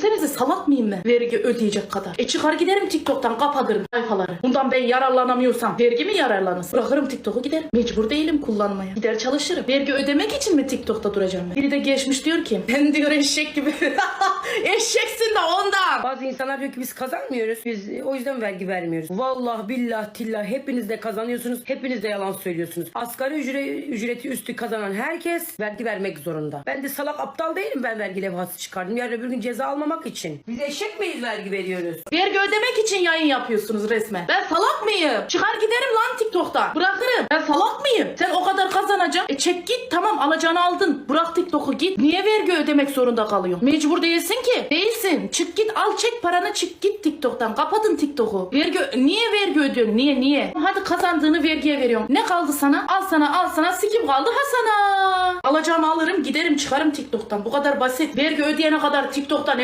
Düşünsenize salak mıyım ben? Vergi ödeyecek kadar. E çıkar giderim TikTok'tan kapatırım sayfaları. Bundan ben yararlanamıyorsam vergi mi yararlanırsın? Bırakırım TikTok'u giderim. Mecbur değilim kullanmaya. Gider çalışırım. Vergi ödemek için mi TikTok'ta duracağım ben? Biri de geçmiş diyor ki ben diyor eşek gibi. Bazı insanlar diyor ki biz kazanmıyoruz. Biz o yüzden vergi vermiyoruz. Vallahi billah tillah hepiniz de kazanıyorsunuz. Hepiniz de yalan söylüyorsunuz. Asgari ücre- ücreti üstü kazanan herkes vergi vermek zorunda. Ben de salak aptal değilim ben vergi levhası çıkardım. Yarın öbür gün ceza almamak için. Biz eşek miyiz vergi veriyoruz? Vergi ödemek için yayın yapıyorsunuz resmen. Ben salak mıyım? Çıkar giderim lan TikTok'tan. Bırakırım. Ben salak mıyım? Sen o kadar kazanacaksın. E çek git tamam alacağını aldın. Bırak TikTok'u git. Niye vergi ödemek zorunda kalıyorsun? Mecbur değilsin ki. Değilsin. Çık git al çek paranı çık git TikTok'tan. Kapatın TikTok'u. Vergi niye vergi ödüyorsun? Niye niye? Hadi kazandığını vergiye veriyorsun. Ne kaldı sana? Al sana al sana sikim kaldı ha sana. Alacağımı alırım giderim çıkarım TikTok'tan. Bu kadar basit. Vergi ödeyene kadar TikTok'tan